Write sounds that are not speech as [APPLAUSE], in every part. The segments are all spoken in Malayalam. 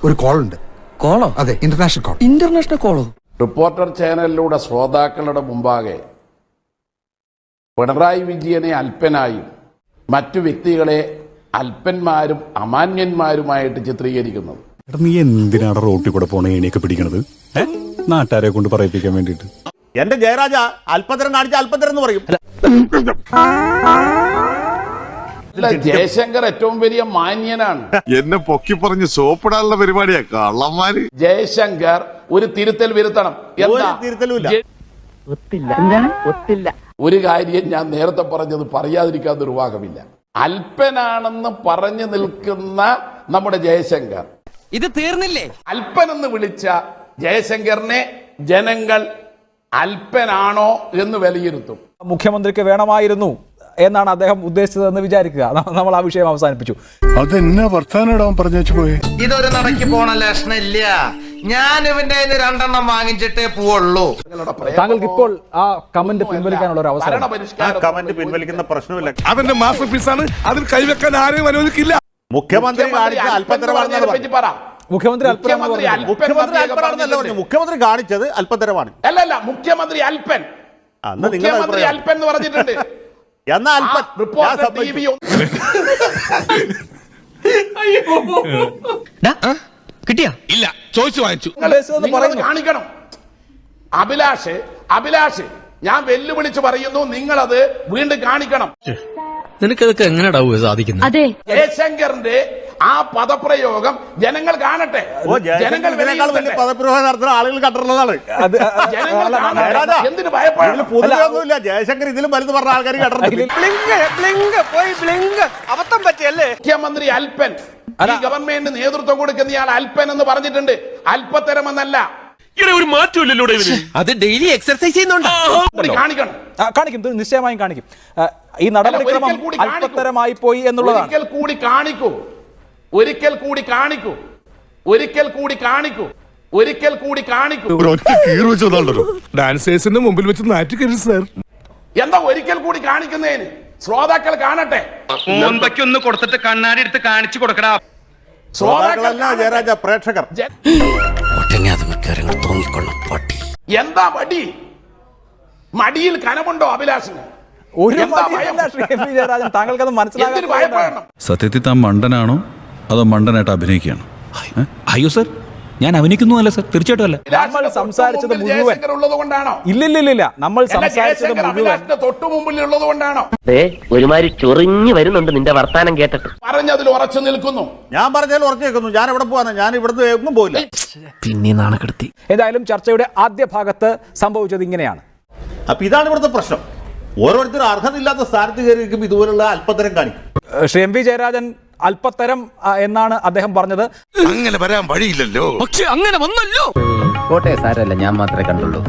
ഒരു കോൾ ഉണ്ട് കോളോ? അതെ ഇന്റർനാഷണൽ കോൾ ഇന്റർനാഷണൽ കോളോ റിപ്പോർട്ടർ ചാനലിലൂടെ ശ്രോതാക്കളുടെ മുമ്പാകെ പിണറായി വിജയനെ അല്പനായും മറ്റു വ്യക്തികളെ അല്പന്മാരും അമാന്യന്മാരുമായിട്ട് ചിത്രീകരിക്കുന്നത്. എടാ നീ എന്തിനാണ് റോട്ടിൽ കൂടെ പോണ ഏണിയൊക്കെ പിടിക്കണത്? ഏ? നാട്ടുകാരെ കൊണ്ട് പറയിപ്പിക്കാൻ വേണ്ടിട്ട് എന്റെ ജയരാജ അല്പതരം കാണിച്ച അല്പതരം എന്ന് പറയും. ജയശങ്കർ ഏറ്റവും വലിയ മാന്യനാണ്. എന്നെ പൊക്കി പറഞ്ഞ് സോപ്പിടാനുള്ള പരിപാടിയാ കള്ളന്മാര്. ജയശങ്കർ ഒരു തിരുത്തൽ വരുത്തണം. എന്താ? തിരുത്തലുമില്ല. ഒരു കാര്യം ഞാൻ നേരത്തെ പറഞ്ഞത് പറയാതിരിക്കാൻ നിർവാഹമില്ല. അല്പനാണെന്ന് പറഞ്ഞു നിൽക്കുന്ന നമ്മുടെ ജയശങ്കർ. ഇത് തീർന്നില്ലേ? അല്പനെന്ന് വിളിച്ച ജയശങ്കറിനെ ജനങ്ങൾ അല്പനാണോ എന്ന് വിലയിരുത്തും. മുഖ്യമന്ത്രിക്ക് വേണമായിരുന്നു. എന്നാണ് അദ്ദേഹം ഉദ്ദേശിച്ചതെന്ന് വിചാരിക്കുക. നമ്മൾ ആ വിഷയം അവസാനിപ്പിച്ചു. അതെന്നെ വർത്താനം പറഞ്ഞു പോയി? ഇതൊരു നടക്കി പോണ ലക്ഷണില്ല ഞാൻ ഇവന്റെ രണ്ടെണ്ണം വാങ്ങിച്ചിട്ടേ പോവുള്ളൂ. താങ്കൾക്ക് ഇപ്പോൾ ആ കമന്റ് പിൻവലിക്കാനുള്ള ഒരു അവസരം. ആ കമന്റ് പിൻവലിക്കുന്ന പ്രശ്നമില്ല. അവന്റെ മാസ്റ്റർ പീസാണ്. അതിൽ കൈവെക്കാൻ ആരെയും അനുവദിക്കില്ല. മുഖ്യമന്ത്രി മുഖ്യമന്ത്രി മുഖ്യമന്ത്രി മുഖ്യമന്ത്രി കാണിച്ചത് അല്പതരമാണ് അല്ലല്ല മുഖ്യമന്ത്രി അല്പൻ. മുഖ്യമന്ത്രി അല്പൻ എന്ന് പറഞ്ഞിട്ടുണ്ട്. [LAUGHS] എന്നാ അല്പൻ ആ റിപ്പോർട്ടർ ഞാൻ സമ്മതിക്കും. TV കിട്ടിയാ? ഇല്ല ചോദിച്ചു വാങ്ങിച്ചു. കാണിക്കണം. അഭിലാഷ് അഭിലാഷ് ഞാൻ വെല്ലുവിളിച്ച് പറയുന്നു നിങ്ങളത് വീണ്ടും കാണിക്കണം. നിനക്കതൊക്കെ എങ്ങനെയാ സാധിക്കുന്നത് അതെ. ജയശങ്കറിന്റെ ആ പദപ്രയോഗം ജനങ്ങൾ കാണട്ടെ. ജനങ്ങൾ. പദപ്രയോഗം നടത്തുന്ന ആളുകൾ കണ്ടിട്ടുള്ളതാണ്. എന്തിനു ഭയപ്പെടില്ല ജയശങ്കർ ഇതിലും വലുത് പറഞ്ഞ ആൾക്കാർ കേട്ടിട്ടുണ്ട് മുഖ്യമന്ത്രി അല്പൻ ഈ ഗവൺമെന്റ് നേതൃത്വം കൊടുക്കുന്ന ഇയാൾ അല്പൻ എന്ന് പറഞ്ഞിട്ടുണ്ട്. അല്പത്തരമെന്നല്ല ഒരു മാറ്റമില്ലല്ലോ അത് ഡെയിലി എക്സർസൈസ് ചെയ്യുന്നുണ്ട്. കാണിക്കണം. കാണിക്കും. നിശ്ചയമായും കാണിക്കും. ഈ നടപടിക്രമം അല്പത്തരമായി പോയി എന്നുള്ളതാണ്. ഒരിക്കൽ കൂടി കാണിക്കൂ. ഒരിക്കൽ കൂടി കാണിക്കൂ. ഒരിക്കൽ കൂടി കാണിക്കൂ. ഒരിക്കൽ കൂടി കാണിക്കൂ. ഡാൻസേഴ്സിന്റെ മുമ്പിൽ വെച്ച് നാറ്റിക്കരുത് സാർ. എന്താ ഒരിക്കൽ കൂടി കാണിക്കുന്നതിന്? ശ്രോതാക്കൾ കാണട്ടെ. ഒന്ന് കൊടുത്തിട്ട് കണ്ണാടി എടുത്ത് കാണിച്ചു കൊടുക്കടാ. ശ്രോതാക്കളല്ല ജയരാജ പ്രേക്ഷകർ. എന്താ മടി? മടിയിൽ കനമുണ്ടോ അഭിലാഷിന്? ഒരു താങ്കൾക്കത് ഭയപ്പെടണം? സത്യത്തിൽ താൻ മണ്ടനാണോ? അതോ മണ്ടനായിട്ട് അഭിനയിക്കുകയാണ്? അയ്യോ സർ ഞാൻ അഭിനയിക്കുന്നു അല്ല സർ? തീർച്ചയായിട്ടും അല്ല? നമ്മൾ സംസാരിച്ചത് മുഴുവൻ- ഇല്ലില്ലില്ല നമ്മൾ സംസാരിച്ചത് മുഴുവൻ. തൊട്ടു മുമ്പിൽ ഉള്ളത് കൊണ്ടാണോ ഒരുമാതിരി ചൊറിഞ്ഞു വരുന്നുണ്ട് നിന്റെ വർത്താനം കേട്ടിട്ട്. പറഞ്ഞതിൽ ഉറച്ചു നിൽക്കുന്നു. ഞാൻ പറഞ്ഞാൽ ഉറച്ചു നിൽക്കുന്നു. ഞാൻ എവിടെ പോവാണ് ഞാൻ ഇവിടുന്ന് എങ്ങും പോയില്ല പിന്നെ നാണക്കെടുത്തി. ഏതായാലും ചർച്ചയുടെ ആദ്യ ഭാഗത്ത് സംഭവിച്ചത് ഇങ്ങനെയാണ്. അപ്പൊ ഇതാണ് ഇവിടുത്തെ പ്രശ്നം. ഓരോരുത്തരും അർഹതയില്ലാത്ത സ്ഥാനത്ത് കയറി ഇതുപോലുള്ള അല്പതരം കാണിക്കും. ശ്രീ എം വി ജയരാജൻ അല്പത്തരം എന്നാണ് അദ്ദേഹം പറഞ്ഞത്. അങ്ങനെ വരാൻ വഴിയില്ലല്ലോ. പക്ഷെ അങ്ങനെ വന്നല്ലോ. കോട്ടെ സാരല്ല ഞാൻ മാത്രമേ കണ്ടുള്ളൂ.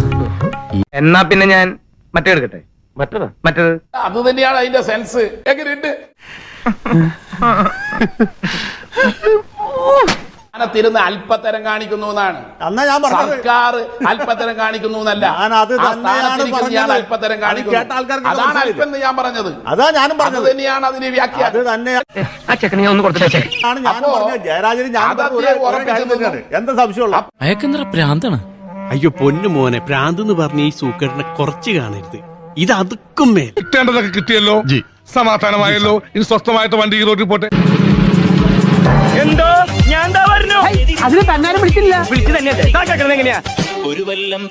എന്നാ പിന്നെ ഞാൻ മറ്റേ എടുക്കട്ടെ? മറ്റേതാ? മറ്റേത്? അത് തന്നെയാണ് അതിന്റെ സെൻസ്. എങ്ങനെയുണ്ട്? [LAUGHS] [LAUGHS] ത്തിരുന്ന് അല്പത്തരം കാണിക്കുന്നു എന്നാണ്. അന്നാ ഞാൻ പറഞ്ഞത്. സർക്കാർ അല്പത്തരം കാണിക്കുന്നു എന്നല്ല. അല്പത്തരം കാണിക്കുന്നു. അതാണ് മനസ്സിലായില്ല. അല്പം എന്ന് ഞാൻ പറഞ്ഞത്. അതാ ഞാനും പറഞ്ഞത്. തന്നെയാണ് അതിന് എന്താ സംശയമുള്ള അയക്കെന്തറ പ്രാന്താണ്? അയ്യോ പൊന്നു മോനെ. പ്രാന്ത് എന്ന് പറഞ്ഞ ഈ സൂക്കറിനെ കുറച്ച് കാണരുത്. ഇത് അതുക്കും മേൽ. കിട്ടേണ്ടതൊക്കെ കിട്ടിയല്ലോ. സമാധാനമായല്ലോ. ഇനി സ്വസ്ഥമായിട്ട് വണ്ടി റോഡിൽ പോട്ടെ. എന്തോ? ഞാൻ എന്താ പറഞ്ഞു? അതിന് തന്നാലും വിളിച്ചില്ല വിളിച്ചു തന്നെ എങ്ങനെയാ? ഒരു വല്ലം